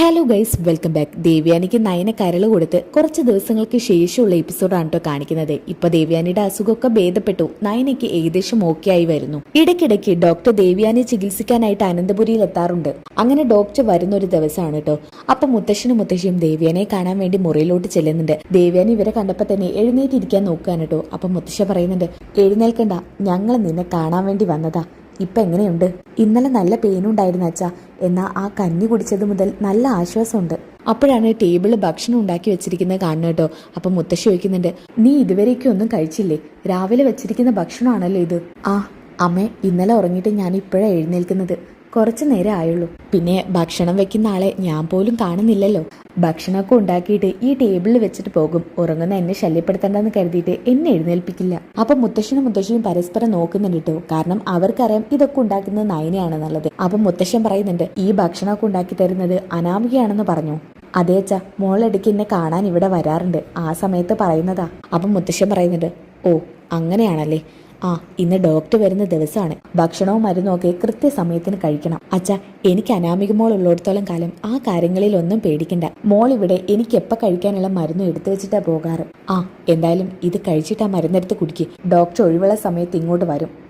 Hello guys welcome back ദേവ്യാനിക്ക് നയന കരൾ കൊടുത്ത് കുറച്ച് ദിവസങ്ങൾക്ക് ശേഷമുള്ള എപ്പിസോഡാണ് കേട്ടോ കാണിക്കുന്നത്. ഇപ്പൊ ദേവ്യാനിയുടെ അസുഖമൊക്കെ ഭേദപ്പെട്ടു. നയനയ്ക്ക് ഏകദേശം ഓക്കെ ആയി വരുന്നു. ഇടയ്ക്കിടയ്ക്ക് ഡോക്ടർ ദേവ്യാനെ ചികിത്സിക്കാനായിട്ട് അനന്തപുരിയിൽ എത്താറുണ്ട്. അങ്ങനെ ഡോക്ടർ വരുന്ന ഒരു ദിവസമാണ് കേട്ടോ അപ്പൊ മുത്തശ്ശനും മുത്തശ്ശിയും ദേവ്യാനെ കാണാൻ വേണ്ടി മുറിയിലോട്ട് ചെല്ലുന്നുണ്ട്. ദേവ്യാനി ഇവരെ കണ്ടപ്പോ തന്നെ എഴുന്നേറ്റിരിക്കാൻ നോക്കുകയാണ് കേട്ടോ അപ്പൊ മുത്തശ്ശ പറയുന്നുണ്ട് എഴുന്നേൽക്കണ്ട. ഞങ്ങൾ നിന്നെ കാണാൻ വേണ്ടി വന്നതാ. ഇപ്പൊ എങ്ങനെയുണ്ട് ഇന്നലെ നല്ല പെയിനുണ്ടായിരുന്നു അച്ഛാ. എന്നാ ആ കഞ്ഞി കുടിച്ചത് മുതൽ നല്ല ആശ്വാസമുണ്ട്. അപ്പോഴാണ് ടേബിളിൽ ഭക്ഷണം ഉണ്ടാക്കി വെച്ചിരിക്കുന്നത് കാണുന്നത് കേട്ടോ. അപ്പൊ മുത്തശ്ശി ചോദിക്കുന്നുണ്ട് നീ ഇതുവരേക്കും ഒന്നും കഴിച്ചില്ലേ? രാവിലെ വെച്ചിരിക്കുന്ന ഭക്ഷണമാണല്ലോ ഇത്. ആ അമ്മേ ഇന്നലെ ഉറങ്ങിയിട്ട് ഞാൻ ഇപ്പോഴാണ് എഴുന്നേൽക്കുന്നത്. കുറച്ചു നേരം ആയുള്ളൂ. പിന്നെ ഭക്ഷണം വെക്കുന്ന ആളെ ഞാൻ പോലും കാണുന്നില്ലല്ലോ. ഭക്ഷണമൊക്കെ ഉണ്ടാക്കിയിട്ട് ഈ ടേബിളിൽ വെച്ചിട്ട് പോകും. ഉറങ്ങുന്ന എന്നെ ശല്യപ്പെടുത്തണ്ടെന്ന് കരുതിയിട്ട് എന്നെ എഴുന്നേൽപ്പിക്കില്ല. അപ്പൊ മുത്തശ്ശനും മുത്തശ്ശിയും പരസ്പരം നോക്കുന്നുണ്ട് കേട്ടോ കാരണം അവർക്കറിയാം ഇതൊക്കെ ഉണ്ടാക്കുന്നത് നയനയാണെന്നുള്ളത് അപ്പൊ മുത്തശ്ശൻ പറയുന്നുണ്ട് ഈ ഭക്ഷണമൊക്കെ ഉണ്ടാക്കി തരുന്നത് അനാമികയാണെന്ന് പറഞ്ഞു. അതേ അച്ഛ മോളെടുക്ക് എന്നെ കാണാൻ ഇവിടെ വരാറുണ്ട്. ആ സമയത്ത് പറയുന്നതാ. അപ്പം മുത്തശ്ശൻ പറയുന്നുണ്ട് ഓ അങ്ങനെയാണല്ലേ. ആ ഇന്ന് ഡോക്ടർ വരുന്ന ദിവസമാണ് ഭക്ഷണവും മരുന്നും ഒക്കെ കൃത്യസമയത്തിന് കഴിക്കണം. അച്ഛ എനിക്ക് അനാമിക മോൾ ഉള്ളിടത്തോളം കാലം ആ കാര്യങ്ങളിലൊന്നും പേടിക്കണ്ട. മോൾ ഇവിടെ എനിക്ക് എപ്പ കഴിക്കാനുള്ള മരുന്നും എടുത്തു വെച്ചിട്ടാ പോകാറ്. ആ എന്തായാലും ഇത് കഴിച്ചിട്ട് ആ മരുന്നെടുത്ത് കുടിക്ക്. ഡോക്ടർ ഒഴിവുള്ള സമയത്ത് ഇങ്ങോട്ട് വരും.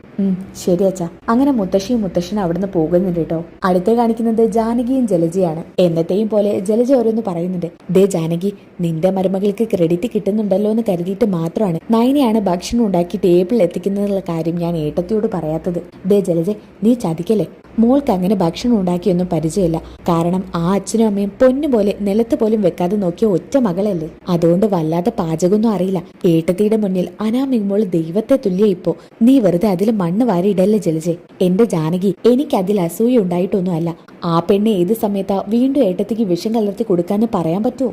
ശരി അച്ഛാ. അങ്ങനെ മുത്തശ്ശിയും മുത്തശ്ശനും അവിടുന്ന് പോകുന്നുണ്ട് കേട്ടോ. അടുത്ത് കാണിക്കുന്നത് ജാനകിയും ജലജയാണ്. എന്നത്തെയും പോലെ ജലജ ഓരോന്ന് പറയുന്നുണ്ട്. ദേ ജാനകി നിന്റെ മരുമകൾക്ക് ക്രെഡിറ്റ് കിട്ടുന്നുണ്ടല്ലോ എന്ന് കരുതിയിട്ട് മാത്രമാണ് നയനയാണ് ഭക്ഷണം ഉണ്ടാക്കി ടേബിളിൽ എത്തിക്കുന്നതിനുള്ള കാര്യം ഞാൻ ഏട്ടത്തിയോട് പറയാത്തത്. ദേ ജലജ നീ ചതിക്കല്ലേ? മോൾക്ക് അങ്ങനെ ഭക്ഷണം ഉണ്ടാക്കിയൊന്നും പരിചയമില്ല. കാരണം ആ അച്ഛനും അമ്മയും പൊന്നുപോലെ നിലത്ത് പോലും വെക്കാതെ നോക്കിയ ഒറ്റ മകളല്ലേ? അതുകൊണ്ട് വല്ലാതെ പാചകമൊന്നും അറിയില്ല. ഏട്ടത്തിയുടെ മുന്നിൽ അനാമികുമ്പോൾ ദൈവത്തെ തുല്യ ഇപ്പോ. നീ വെറുതെ അതിൽ മണ്ണ് വാരിയിടല്ലേ ജലജെ? എന്റെ ജാനകി എനിക്ക് അതിൽ അസൂയ ഉണ്ടായിട്ടൊന്നുമല്ല. ആ പെണ്ണെ ഏത് സമയത്താ വീണ്ടും ഏട്ടത്തിക്ക് വിഷം കലർത്തി കൊടുക്കാന്ന് പറയാൻ പറ്റുമോ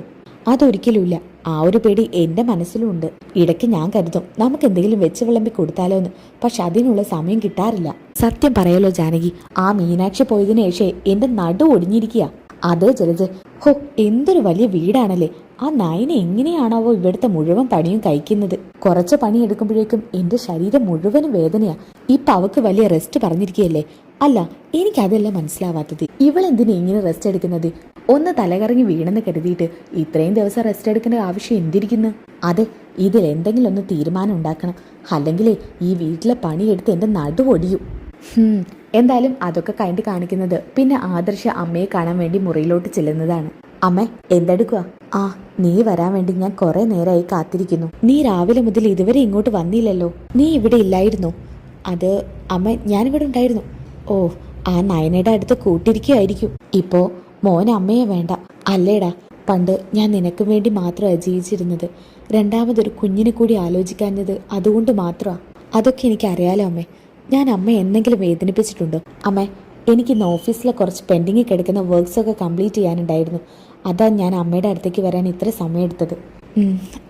അതൊരിക്കലുമില്ല. ആ ഒരു പേടി എന്റെ മനസ്സിലും ഉണ്ട് ഇടയ്ക്ക് ഞാൻ കരുതും നമുക്ക് എന്തെങ്കിലും വെച്ച് വിളമ്പി കൊടുത്താലോ എന്ന് പക്ഷെ അതിനുള്ള സമയം കിട്ടാറില്ല. സത്യം പറയലോ ജാനകി ആ മീനാക്ഷി പോയതിനു ശേഷം എന്റെ നടു ഒടിഞ്ഞിരിക്കുക അതേ ജലജ ഹോ എന്തൊരു വലിയ വീടാണല്ലേ. ആ നായനെ എങ്ങനെയാണാവോ ഇവിടുത്തെ മുഴുവൻ പണിയും കഴിക്കുന്നത്. കുറച്ച് പണി എടുക്കുമ്പോഴേക്കും എന്റെ ശരീരം മുഴുവനും വേദനയാ. ഇപ്പൊ അവക്ക് വലിയ റെസ്റ്റ് പറഞ്ഞിരിക്കുകയല്ലേ. അല്ല എനിക്കതല്ല മനസ്സിലാവാത്തത്. ഇവളെന്തിനു ഇങ്ങനെ റെസ്റ്റ് എടുക്കുന്നത്? ഒന്ന് തലകറങ്ങി വീണെന്ന് കരുതിയിട്ട് ഇത്രയും ദിവസം റെസ്റ്റ് എടുക്കേണ്ട ആവശ്യം എന്തിരിക്കുന്നു? അതെ ഇതിൽ എന്തെങ്കിലും ഒന്ന് തീരുമാനം ഉണ്ടാക്കണം. അല്ലെങ്കിലേ ഈ വീട്ടിലെ പണിയെടുത്ത് എന്റെ നടുവൊടിയും. എന്തായാലും അതൊക്കെ കണ്ട് കാണിക്കുന്നത് പിന്നെ ആദർശ അമ്മയെ കാണാൻ വേണ്ടി മുറിയിലോട്ട് ചെല്ലുന്നതാണ്. അമ്മ എന്തെടുക്കുക ആ നീ വരാൻ വേണ്ടി ഞാൻ കുറെ നേരമായി കാത്തിരിക്കുന്നു. നീ രാവിലെ മുതൽ ഇതുവരെ ഇങ്ങോട്ട് വന്നില്ലല്ലോ. നീ ഇവിടെ ഇല്ലായിരുന്നു. അത് അമ്മ ഞാനിവിടെ ഉണ്ടായിരുന്നു. ഓ ആ നയനയുടെ അടുത്ത് കൂട്ടിരിക്കുകയായിരിക്കും ഇപ്പോ മോൻ അമ്മയെ വേണ്ട. അല്ലേടാ പണ്ട് ഞാൻ നിനക്ക് വേണ്ടി മാത്രമാണ് ജീവിച്ചിരുന്നത്. രണ്ടാമതൊരു കുഞ്ഞിനെ കൂടി ആലോചിക്കാഞ്ഞത് അതുകൊണ്ട് മാത്രമാണ് അതൊക്കെ എനിക്ക് അറിയാലോ അമ്മേ. ഞാൻ അമ്മ എന്തെങ്കിലും വേദനിപ്പിച്ചിട്ടുണ്ടോ? അമ്മ എനിക്ക് ഇന്ന് ഓഫീസിലെ കുറച്ച് പെൻഡിങ്ങിൽ കിടക്കുന്ന വർക്ക്സ് ഒക്കെ കംപ്ലീറ്റ് ചെയ്യാനുണ്ടായിരുന്നു. അതാ ഞാൻ അമ്മയുടെ അടുത്തേക്ക് വരാൻ ഇത്ര സമയം എടുത്തത്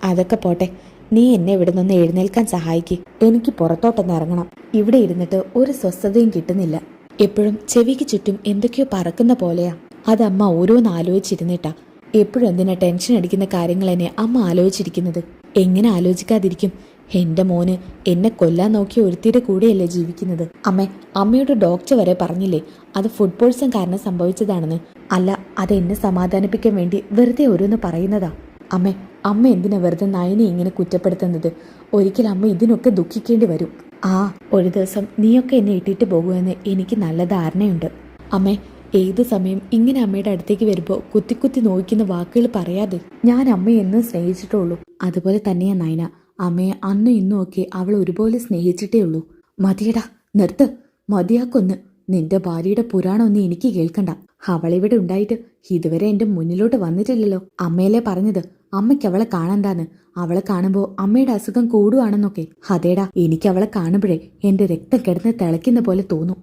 അതൊക്കെ പോട്ടെ. നീ എന്നെ ഇവിടെ നിന്ന് എഴുന്നേൽക്കാൻ സഹായിക്ക്. എനിക്ക് പുറത്തോട്ടൊന്ന് ഇറങ്ങണം. ഇവിടെ ഇരുന്നിട്ട് ഒരു സ്വസ്ഥതയും കിട്ടുന്നില്ല. എപ്പോഴും ചെവിക്ക് ചുറ്റും എന്തൊക്കെയോ പറക്കുന്ന പോലെയാ. അത് അമ്മ ഓരോന്ന് ആലോചിച്ചിരുന്നിട്ടാ. എപ്പോഴും എന്തിനാ ടെൻഷൻ അടിക്കുന്ന കാര്യങ്ങൾ എന്നെ അമ്മ ആലോചിച്ചിരിക്കുന്നത്? എങ്ങനെ ആലോചിക്കാതിരിക്കും? എന്റെ മോന് എന്നെ കൊല്ലാൻ നോക്കിയ ഒരുത്തിയുടെ കൂടെയല്ലേ ജീവിക്കുന്നത്. അമ്മ അമ്മയുടെ ഡോക്ടർ വരെ പറഞ്ഞില്ലേ അത് ഫുഡ് പോയ്സൺ കാരണം സംഭവിച്ചതാണെന്ന്. അല്ല അത് എന്നെ സമാധാനിപ്പിക്കാൻ വേണ്ടി വെറുതെ ഓരോന്ന് പറയുന്നതാ. അമ്മേ അമ്മ എന്തിനാ വെറുതെ നയനെ ഇങ്ങനെ കുറ്റപ്പെടുത്തുന്നത്? ഒരിക്കൽ അമ്മ ഇതിനൊക്കെ ദുഃഖിക്കേണ്ടി വരും. ആ ഒരു ദിവസം നീയൊക്കെ എന്നെ ഇട്ടിട്ട് പോകുമെന്ന് എനിക്ക് നല്ല ധാരണയുണ്ട്. അമ്മേ ഏത് സമയം ഇങ്ങനെ അമ്മയുടെ അടുത്തേക്ക് വരുമ്പോൾ കുത്തി കുത്തി നോക്കുന്ന വാക്കുകൾ പറയാതെ ഞാൻ അമ്മയെ എന്നും സ്നേഹിച്ചിട്ടുള്ളൂ അതുപോലെ തന്നെയാ നയന. അമ്മയെ അന്നും ഇന്നും ഒക്കെ അവൾ ഒരുപോലെ സ്നേഹിച്ചിട്ടേ ഉള്ളൂ. മതിയടാ നിർത്ത്. മതിയാക്കൊന്ന് നിന്റെ ഭാര്യയുടെ പുരാണമൊന്നും എനിക്ക് കേൾക്കണ്ട. അവളിവിടെ ഉണ്ടായിട്ട് ഇതുവരെ എന്റെ മുന്നിലോട്ട് വന്നിട്ടില്ലല്ലോ. അമ്മയല്ലേ പറഞ്ഞത്. അമ്മയ്ക്ക് അവളെ കാണണ്ടാന്ന് അവളെ കാണുമ്പോ അമ്മയുടെ അസുഖം കൂടുവാണെന്നൊക്കെ. അതേടാ എനിക്ക് അവളെ കാണുമ്പോഴേ എന്റെ രക്തം കിടന്ന് തിളയ്ക്കുന്ന പോലെ തോന്നും.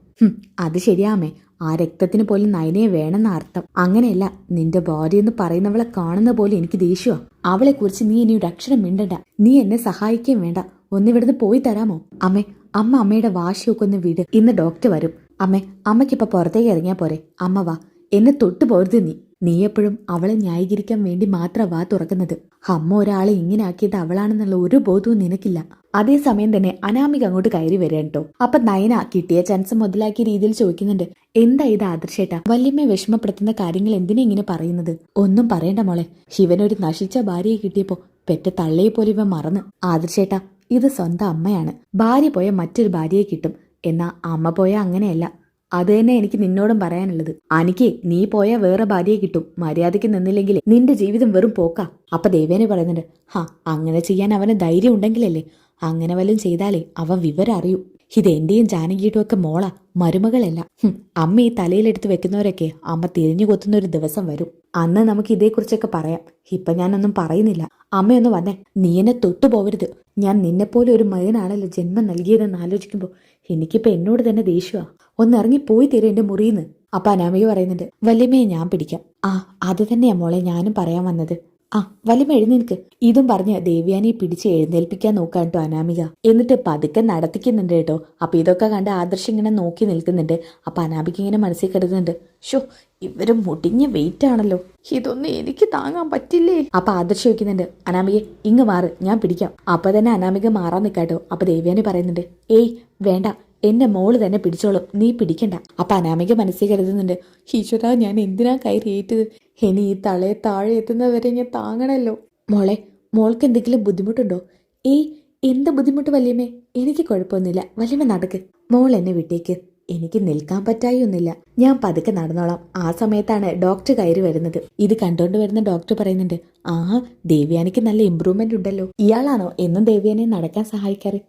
അത് ശരിയാമേ ആ രക്തത്തിന് പോലും നയനയെ വേണമെന്ന അർത്ഥം. അങ്ങനെയല്ല നിന്റെ ഭാര്യ എന്ന് പറയുന്നവളെ കാണുന്ന പോലെ എനിക്ക് ദേഷ്യമാ അവളെ കുറിച്ച് നീ ഇനി ഒരു അക്ഷരം മിണ്ടണ്ട. നീ എന്നെ സഹായിക്കുകയും വേണ്ട. ഒന്നിവിടുന്ന് പോയി തരാമോ? അമ്മേ അമ്മ അമ്മയുടെ വാശിയൊക്കെ ഒന്ന് വിട്. ഇന്ന് ഡോക്ടർ വരും. അമ്മേ അമ്മയ്ക്കിപ്പോ പുറത്തേക്ക് ഇറങ്ങിയാ പോരെ. അമ്മ വാ. എന്നെ തൊട്ടു പോരുത് നീ. നീ എപ്പോഴും അവളെ ന്യായീകരിക്കാൻ വേണ്ടി മാത്രം വാ തുറക്കുന്നത്. അമ്മ ഒരാളെ ഇങ്ങനെ ആക്കിയത് അവളാണെന്നുള്ള ഒരു ബോധവും നിനക്കില്ല. അതേസമയം തന്നെ അനാമിക അങ്ങോട്ട് കയറി വരാൻ കേട്ടോ അപ്പൊ നയന കിട്ടിയ ചാൻസ് മുതലാക്കിയ രീതിയിൽ ചോദിക്കുന്നുണ്ട്. എന്താ ഇത് ആദർശേട്ടാ? വല്യമ്മയെ വിഷമപ്പെടുത്തുന്ന കാര്യങ്ങൾ എന്തിനാ ഇങ്ങനെ പറയുന്നത്? ഒന്നും പറയണ്ട മോളെ. ശിവനൊരു നശിച്ച ഭാര്യയെ കിട്ടിയപ്പോ പെറ്റ തള്ളയെ പോലെ ഇവ മറന്ന്. ആദർശേട്ടാ ഇത് സ്വന്തം അമ്മയാണ്. ഭാര്യ പോയ മറ്റൊരു ഭാര്യയെ കിട്ടും. എന്നാ അമ്മ പോയ അങ്ങനെയല്ല. അത് തന്നെ എനിക്ക് നിന്നോടും പറയാനുള്ളത്. അനിക്ക് നീ പോയ വേറെ ഭാര്യയെ കിട്ടും. മര്യാദയ്ക്ക് നിന്നില്ലെങ്കിൽ നിന്റെ ജീവിതം വെറും പോക്കാ. അപ്പൊ ദേവേനെ പറയുന്നുണ്ട് ഹാ അങ്ങനെ ചെയ്യാൻ അവന് ധൈര്യം ഉണ്ടെങ്കിലല്ലേ? അങ്ങനെ വല്ലതും ചെയ്താലേ അവൻ വിവരം അറിയൂ. ഇത് എന്റെയും ജാനകിയുടെയും ഒക്കെ മോള മരുമകളല്ല. അമ്മ ഈ തലയിലെടുത്ത് വെക്കുന്നവരൊക്കെ അമ്മ തിരിഞ്ഞു കൊത്തുന്ന ഒരു ദിവസം വരും. അന്ന് നമുക്ക് ഇതേക്കുറിച്ചൊക്കെ പറയാം. ഇപ്പൊ ഞാനൊന്നും പറയുന്നില്ല. അമ്മയൊന്ന് വന്നേ. നീ എന്നെ തൊട്ടു പോവരുത്. ഞാൻ നിന്നെപ്പോലെ ഒരു മകനാണല്ലോ ജന്മം നൽകിയതെന്ന് ആലോചിക്കുമ്പോൾ എനിക്കിപ്പോ എന്നോട് തന്നെ ദേഷ്യമാ ഒന്ന് ഇറങ്ങി പോയി തരും എന്റെ മുറിയിന്ന്. അപ്പ അനാമിക പറയുന്നുണ്ട് വല്യമ്മയെ ഞാൻ പിടിക്കാം. ആ അത് തന്നെയാ മോളെ ഞാനും പറയാൻ വന്നത്. ആ വല്യമ്മ എഴുന്നേൽക്ക് ഇതും പറഞ്ഞ് ദേവ്യാനെ പിടിച്ച് എഴുന്നേൽപ്പിക്കാൻ നോക്കാൻ കേട്ടോ അനാമിക. എന്നിട്ട് പതുക്കെ നടത്തിക്കുന്നുണ്ട് കേട്ടോ. അപ്പൊ ഇതൊക്കെ കണ്ട് ആദർശം ഇങ്ങനെ നോക്കി നിൽക്കുന്നുണ്ട്. അപ്പൊ അനാമിക ഇങ്ങനെ മനസ്സിൽ കരുതുന്നുണ്ട് ഷോ ഇവർ മുടിഞ്ഞ വെയിറ്റ് ആണല്ലോ. ഇതൊന്നും എനിക്ക് താങ്ങാൻ പറ്റില്ലേ? അപ്പൊ ആദർശം വയ്ക്കുന്നുണ്ട് അനാമിക ഇങ്ങ് മാറ് ഞാൻ പിടിക്കാം. അപ്പൊ തന്നെ അനാമിക മാറാൻ നിൽക്കാട്ടോ അപ്പൊ ദേവ്യാനി പറയുന്നുണ്ട് ഏയ് വേണ്ട. എന്റെ മോൾ തന്നെ പിടിച്ചോളും. നീ പിടിക്കണ്ട. അപ്പൊ അനാമിക മനസ്സിൽ കരുതുന്നുണ്ട് ഈശ്വര ഞാൻ എന്തിനാ കയറി ഏറ്റത് ഇനി ഈ തളയെ താഴെ എത്തുന്നവരെ ഞാൻ താങ്ങണല്ലോ. മോളെ മോൾക്ക് എന്തെങ്കിലും ബുദ്ധിമുട്ടുണ്ടോ? ഏയ് എന്ത് ബുദ്ധിമുട്ട് വല്യമ്മേ? എനിക്ക് കുഴപ്പമൊന്നുമില്ല. വല്യമ്മ നടക്ക്. മോൾ എന്നെ വിട്ടേക്ക്. എനിക്ക് നിൽക്കാൻ പറ്റായൊന്നുമില്ല. ഞാൻ പതുക്കെ നടന്നോളാം. ആ സമയത്താണ് ഡോക്ടർ കയറി വരുന്നത്. ഇത് കണ്ടുകൊണ്ട് വരുന്ന ഡോക്ടർ പറയുന്നുണ്ട് ആ ദേവ്യാനിക്ക് നല്ല ഇമ്പ്രൂവ്മെന്റ് ഉണ്ടല്ലോ. ഇയാളാണോ എന്നും ദേവ്യാനെ നടക്കാൻ സഹായിക്കാറ്?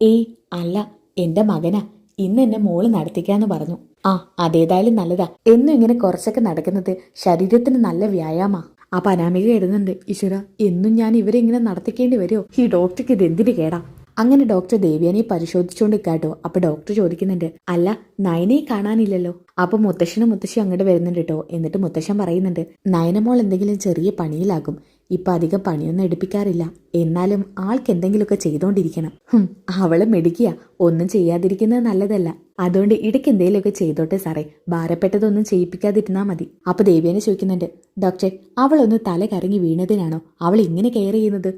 ഏയ് അല്ല. എന്റെ മകനാ ഇന്ന് എന്നെ മോൾ നടത്തിക്കാന്ന് പറഞ്ഞു. ആ അതേതായാലും നല്ലതാ. എന്നും ഇങ്ങനെ കുറച്ചൊക്കെ നടക്കുന്നത് ശരീരത്തിന് നല്ല വ്യായാമാ. ആ പനാമിക എഴുതുന്നുണ്ട് ഈശ്വര എന്നും ഞാൻ ഇവരെ ഇങ്ങനെ നടത്തിക്കേണ്ടി വരുമോ ഈ ഡോക്ടർക്ക് ഇത് എന്തിനു കേടാ? അങ്ങനെ ഡോക്ടർ ദേവ്യാനെ പരിശോധിച്ചുകൊണ്ട് കേട്ടോ അപ്പൊ ഡോക്ടർ ചോദിക്കുന്നുണ്ട് അല്ല നയനെ കാണാനില്ലല്ലോ. അപ്പൊ മുത്തശ്ശനും മുത്തശ്ശി അങ്ങോട്ട് വരുന്നുണ്ട് കേട്ടോ എന്നിട്ട് മുത്തശ്ശൻ പറയുന്നുണ്ട് നയനമോൾ എന്തെങ്കിലും ചെറിയ പണിയിലാകും. ഇപ്പൊ അധികം പണിയൊന്നും എടുപ്പിക്കാറില്ല. എന്നാലും ആൾക്ക് എന്തെങ്കിലുമൊക്കെ ചെയ്തോണ്ടിരിക്കണം. അവളെ മെടിക്കുക ഒന്നും ചെയ്യാതിരിക്കുന്നത് നല്ലതല്ല. അതുകൊണ്ട് ഇടയ്ക്ക് എന്തെങ്കിലുമൊക്കെ ചെയ്തോട്ടെ സാറേ. ഭാരപ്പെട്ടതൊന്നും ചെയ്യിപ്പിക്കാതിരുന്നാ മതി. അപ്പൊ ദേവിയനെ ചോദിക്കുന്നുണ്ട് ഡോക്ടർ അവളൊന്ന് തല കറങ്ങി വീണതിനാണോ? അവൾ ഇങ്ങനെ കെയർ ചെയ്യുന്നത്?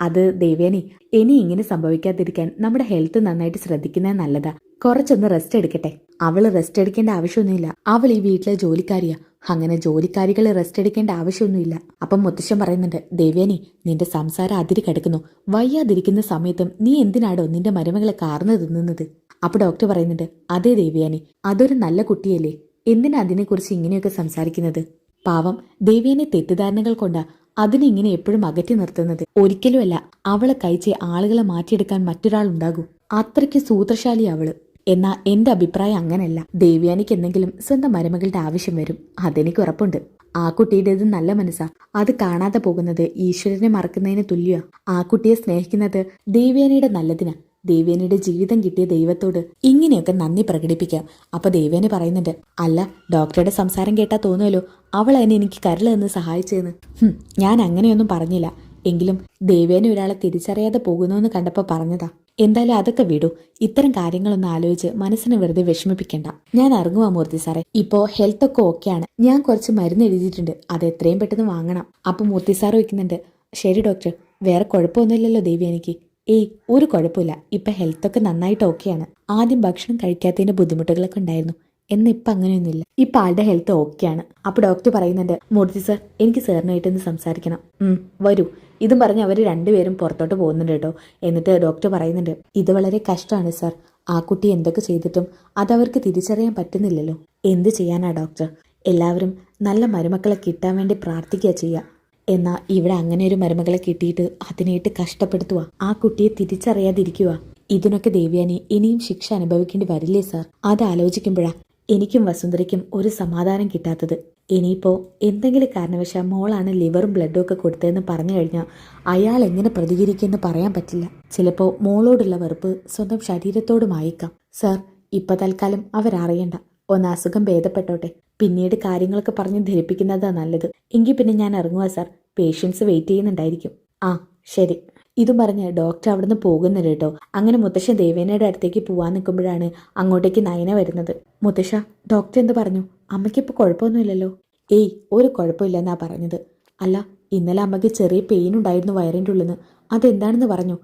അത് ദേവേനെ ഇനി ഇങ്ങനെ സംഭവിക്കാതിരിക്കാൻ നമ്മുടെ ഹെൽത്ത് നന്നായിട്ട് ശ്രദ്ധിക്കുന്നത് നല്ലതാ. കുറച്ചൊന്ന് റെസ്റ്റ് എടുക്കട്ടെ. അവൾ റെസ്റ്റ് എടുക്കേണ്ട ആവശ്യമൊന്നുമില്ല. അവൾ ഈ വീട്ടിലെ ജോലിക്കാരിയാ. അങ്ങനെ ജോലിക്കാരികൾ റെസ്റ്റ് എടുക്കേണ്ട ആവശ്യമൊന്നുമില്ല. അപ്പം മുത്തശ്ശൻ പറയുന്നുണ്ട് ദേവ്യാനി നിന്റെ സംസാരം അതിരി കിടക്കുന്നു. വയ്യാതിരിക്കുന്ന സമയത്തും നീ എന്തിനാടോ നിന്റെ മരുമകളെ കാർന്നു തിന്നുന്നത്? അപ്പൊ ഡോക്ടർ പറയുന്നുണ്ട് അതേ ദേവ്യാനി അതൊരു നല്ല കുട്ടിയല്ലേ. എന്തിനാ അതിനെക്കുറിച്ച് ഇങ്ങനെയൊക്കെ സംസാരിക്കുന്നത്? പാവം ദേവ്യാനെ തെറ്റിദ്ധാരണകൾ കൊണ്ടാ അതിനെ ഇങ്ങനെ എപ്പോഴും അകറ്റി നിർത്തുന്നത്. ഒരിക്കലുമല്ല അവളെ കഴിച്ച് ആളുകളെ മാറ്റിയെടുക്കാൻ മറ്റൊരാൾ ഉണ്ടാകൂ. അത്രയ്ക്ക് സൂത്രശാലി അവൾ. എന്നാ എന്റെ അഭിപ്രായം അങ്ങനല്ല. ദേവ്യാനിക്ക് എന്തെങ്കിലും സ്വന്തം മരുമകളുടെ ആവശ്യം വരും. അതെനിക്ക് ഉറപ്പുണ്ട്. ആ കുട്ടിയുടേത് നല്ല മനസ്സാ. അത് കാണാതെ പോകുന്നത് ഈശ്വരനെ മറക്കുന്നതിന് തുല്യ. ആ കുട്ടിയെ സ്നേഹിക്കുന്നത് ദേവ്യാനിയുടെ നല്ലതിനാ. ദേവേനയുടെ ജീവിതം കിട്ടിയ ദൈവത്തോട് ഇങ്ങനെയൊക്കെ നന്ദി പ്രകടിപ്പിക്കാം. അപ്പൊ ദേവേന പറയുന്നുണ്ട് അല്ല ഡോക്ടറുടെ സംസാരം കേട്ടാ തോന്നുമല്ലോ അവൾ അതിനെ എനിക്ക് കരൾ എന്ന് സഹായിച്ചതെന്ന് ഞാൻ അങ്ങനെയൊന്നും പറഞ്ഞില്ല. എങ്കിലും ദേവേന ഒരാളെ തിരിച്ചറിയാതെ പോകുന്നുവെന്ന് കണ്ടപ്പോ പറഞ്ഞതാ. എന്തായാലും അതൊക്കെ വിടൂ. ഇത്തരം കാര്യങ്ങളൊന്നും ആലോചിച്ച് മനസ്സിനെ വെറുതെ വിഷമിപ്പിക്കണ്ട. ഞാൻ ഇറങ്ങുവാ മൂർത്തി സാറേ. ഇപ്പോ ഹെൽത്ത് ഒക്കെ ഓക്കെയാണ് ഞാൻ കുറച്ച് മരുന്ന് എഴുതിയിട്ടുണ്ട്. അത് എത്രയും പെട്ടെന്ന് വാങ്ങണം. അപ്പൊ മൂർത്തി സാർ വയ്ക്കുന്നുണ്ട്. ശരി ഡോക്ടർ വേറെ കുഴപ്പമൊന്നുമില്ലല്ലോ ദേവി എനിക്ക് ഏയ് ഒരു കുഴപ്പമില്ല. ഇപ്പം ഹെൽത്തൊക്കെ നന്നായിട്ട് ഓക്കെയാണ് ആദ്യം ഭക്ഷണം കഴിക്കാത്തതിന്റെ ബുദ്ധിമുട്ടുകളൊക്കെ ഉണ്ടായിരുന്നു. എന്ന് ഇപ്പം അങ്ങനെയൊന്നുമില്ല. ഇപ്പം ആളുടെ ഹെൽത്ത് ഓക്കെയാണ് അപ്പോൾ ഡോക്ടർ പറയുന്നുണ്ട് മൂർത്തി സർ എനിക്ക് സാറിനായിട്ടൊന്ന് സംസാരിക്കണം. വരൂ. ഇതും പറഞ്ഞ് അവർ രണ്ടുപേരും പുറത്തോട്ട് പോകുന്നുണ്ട് കേട്ടോ. എന്നിട്ട് ഡോക്ടർ പറയുന്നുണ്ട് ഇത് വളരെ കഷ്ടമാണ് സർ ആ കുട്ടി എന്തൊക്കെ ചെയ്തിട്ടും അതവർക്ക് തിരിച്ചറിയാൻ പറ്റുന്നില്ലല്ലോ. എന്ത് ചെയ്യാനാ ഡോക്ടർ എല്ലാവരും നല്ല മരുമക്കളെ കിട്ടാൻ വേണ്ടി പ്രാർത്ഥിക്കുക ചെയ്യുക എന്നാൽ ഇവിടെ അങ്ങനെ ഒരു മരുമകളെ കിട്ടിയിട്ട് അതിനായിട്ട് കഷ്ടപ്പെടുത്തുക ആ കുട്ടിയെ തിരിച്ചറിയാതിരിക്കുക ഇതിനൊക്കെ ദേവ്യാനി ഇനിയും ശിക്ഷ അനുഭവിക്കേണ്ടി വരില്ലേ സാർ? അത് ആലോചിക്കുമ്പോഴാ എനിക്കും വസുന്ധരയ്ക്കും ഒരു സമാധാനം കിട്ടാത്തത്. ഇനിയിപ്പോ എന്തെങ്കിലും കാരണവശാൽ മോളാണ് ലിവറും ബ്ലഡും ഒക്കെ കൊടുത്തതെന്ന് പറഞ്ഞു കഴിഞ്ഞാൽ അയാൾ എങ്ങനെ പ്രതികരിക്കുമെന്ന് പറയാൻ പറ്റില്ല. ചിലപ്പോ മോളോടുള്ള വെറുപ്പ് സ്വന്തം ശരീരത്തോടുമായേക്കാം. സാർ ഇപ്പൊ തൽക്കാലം അവരറിയണ്ട. ഒന്ന് അസുഖം ഭേദപ്പെട്ടോട്ടെ. പിന്നീട് കാര്യങ്ങളൊക്കെ പറഞ്ഞ് ധരിപ്പിക്കുന്നതാ നല്ലത്. എങ്കിൽ പിന്നെ ഞാൻ ഇറങ്ങുക സാർ. Patients wait ചെയ്യുന്നുണ്ടായിരിക്കും. ആ ശരി. ഇതും പറഞ്ഞ് ഡോക്ടർ അവിടുന്ന് പോകുന്നില്ല കേട്ടോ. അങ്ങനെ മുത്തശ്ശൻ ദേവേനയുടെ അടുത്തേക്ക് പോവാൻ നിൽക്കുമ്പോഴാണ് അങ്ങോട്ടേക്ക് നയന വരുന്നത്. മുത്തശ്ശ ഡോക്ടർ എന്ത് പറഞ്ഞു? അമ്മയ്ക്കിപ്പോൾ കുഴപ്പമൊന്നുമില്ലല്ലോ? ഏയ് ഒരു കുഴപ്പമില്ലെന്നാ പറഞ്ഞത്. അല്ല ഇന്നലെ അമ്മയ്ക്ക് ചെറിയ പെയിൻ ഉണ്ടായിരുന്നു വയറിന്റെ ഉള്ളിൽ നിന്ന് അതെന്താണെന്ന് പറഞ്ഞു?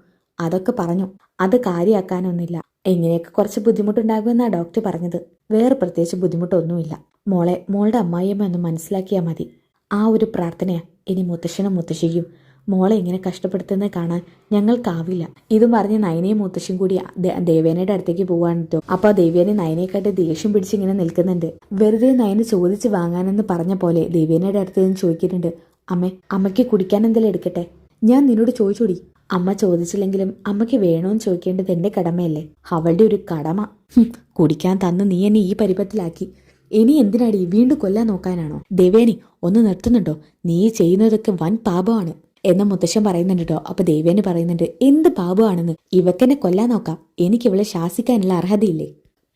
അതൊക്കെ പറഞ്ഞു. അത് കാര്യമാക്കാനൊന്നുമില്ല എങ്ങനെയൊക്കെ കുറച്ച് ബുദ്ധിമുട്ടുണ്ടാകുമെന്നാ ഡോക്ടർ പറഞ്ഞത്. വേറെ പ്രത്യേകിച്ച് ബുദ്ധിമുട്ടൊന്നുമില്ല. മോളെ മോളുടെ അമ്മായിയമ്മ ഒന്ന് മനസ്സിലാക്കിയാൽ മതി. ആ ഒരു പ്രാർത്ഥനയാണ് ഇനി മുത്തശ്ശനും മുത്തശ്ശിക്കും മോളെ ഇങ്ങനെ കഷ്ടപ്പെടുത്തുന്നത് കാണാൻ ഞങ്ങൾക്കാവില്ല. ഇതും പറഞ്ഞ് നയനയും മുത്തശ്ശിയും കൂടി ദേവേനയുടെ അടുത്തേക്ക് പോവാണ് കേട്ടോ അപ്പൊ ആ ദേവേനെ നയനയെക്കാട്ട് ദേഷ്യം പിടിച്ച് ഇങ്ങനെ നിൽക്കുന്നുണ്ട്. വെറുതെ നയനെ ചോദിച്ച് വാങ്ങാനെന്ന് പറഞ്ഞ പോലെ ദേവേനയുടെ അടുത്ത് നിന്ന് ചോദിക്കുന്നുണ്ട്. അമ്മേ അമ്മയ്ക്ക് കുടിക്കാൻ എന്തെങ്കിലും എടുക്കട്ടെ? ഞാൻ നിന്നോട് ചോദിച്ചോടി. അമ്മ ചോദിച്ചില്ലെങ്കിലും അമ്മയ്ക്ക് വേണോന്ന് ചോദിക്കേണ്ടത് എന്റെ കടമയല്ലേ? അവളുടെ ഒരു കടമ. കുടിക്കാൻ തന്ന് നീ എന്നെ ഈ പരിപത്തിലാക്കി. ഇനി എന്തിനാടി വീണ്ടും കൊല്ലാൻ നോക്കാനാണോ? ദേവേനി ഒന്ന് നിർത്തുന്നുണ്ടോ? നീ ചെയ്യുന്നതൊക്കെ വൻ പാപമാണ്. എന്ന മുത്തശ്ശൻ പറയുന്നുണ്ട് കേട്ടോ അപ്പൊ ദേവേനി പറയുന്നുണ്ട് എന്ത് പാപമാണെന്ന്? ഇവക്കെന്നെ കൊല്ലാൻ നോക്കാം. എനിക്ക് ഇവളെ ശാസിക്കാനുള്ള അർഹതയില്ലേ?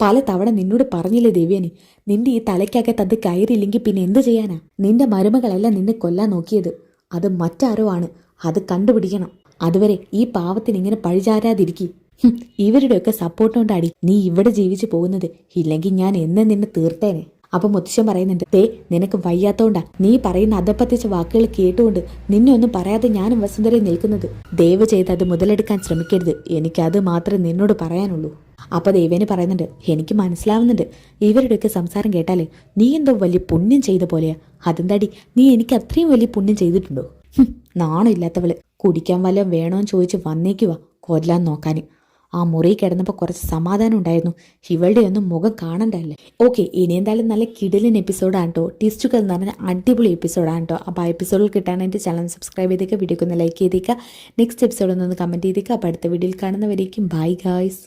പല തവണ നിന്നോട് പറഞ്ഞില്ലേ ദേവ്യനി നിന്റെ ഈ തലയ്ക്കകത്ത് അത് കയറിയില്ലെങ്കിൽ പിന്നെ എന്ത് ചെയ്യാനാ? നിന്റെ മരുമകളല്ല നിന്നെ കൊല്ലാൻ നോക്കിയത്. അത് മറ്റാരോ ആണ്. അത് കണ്ടുപിടിക്കണം. അതുവരെ ഈ പാവത്തിന് ഇങ്ങനെ പഴിചാരാതിരിക്കി. ഇവരുടെയൊക്കെ സപ്പോർട്ട് കൊണ്ടാടി നീ ഇവിടെ ജീവിച്ചു പോകുന്നത്. ഇല്ലെങ്കിൽ ഞാൻ എന്ന് നിന്നെ തീർത്തേനെ. അപ്പൊ മുത്തശ്ശൻ പറയുന്നുണ്ട് തേ നിനക്ക് വയ്യാത്തോണ്ടാ. നീ പറയുന്ന അതപ്പത്തിച്ച വാക്കുകൾ കേട്ടുകൊണ്ട് നിന്നെ ഒന്നും പറയാതെ ഞാനും വസുന്ധരയും നിൽക്കുന്നത്. ദയവ് ചെയ്ത് അത് മുതലെടുക്കാൻ ശ്രമിക്കരുത്. എനിക്കത് മാത്രമേ നിന്നോട് പറയാനുള്ളൂ. അപ്പൊ ദേവേന് പറയുന്നുണ്ട് എനിക്ക് മനസ്സിലാവുന്നുണ്ട്. ഇവരുടെയൊക്കെ സംസാരം കേട്ടാലേ നീ എന്തോ വലിയ പുണ്യം ചെയ്ത പോലെയാ. അതെന്താടി? നീ എനിക്ക് അത്രയും വലിയ പുണ്യം ചെയ്തിട്ടുണ്ടോ? ഹും, നാണമില്ലാത്തവൾ കുടിക്കാൻ വല്ലതും വേണോന്ന് ചോദിച്ച് വന്നേക്കുവാ കൊല്ലാൻ നോക്കാന് ആ മുറി കിടന്നപ്പോൾ കുറച്ച് സമാധാനം ഉണ്ടായിരുന്നു. ഇവളുടെ ഒന്നും മുഖം കാണണ്ടല്ലേ? ഓക്കെ ഇനി എന്തായാലും നല്ല കിടിലൻ എപ്പിസോഡാണ് കേട്ടോ ടിസ്റ്റുകൾ എന്ന് പറഞ്ഞാൽ അടിപൊളി എപ്പിസോഡാണ് കേട്ടോ അപ്പോൾ ആ എപ്പിസോഡിൽ കിട്ടാൻ എന്റെ ചാനൽ സബ്സ്ക്രൈബ് ചെയ്തേക്കുക വീഡിയോക്ക് ഒന്ന് ലൈക്ക് ചെയ്തേക്കുക നെക്സ്റ്റ് എപ്പിസോഡൊന്നൊന്ന് കമന്റ് ചെയ്തേക്കുക അപ്പോൾ അടുത്ത വീഡിയോയിൽ കാണുന്നവരേക്കും. Bye guys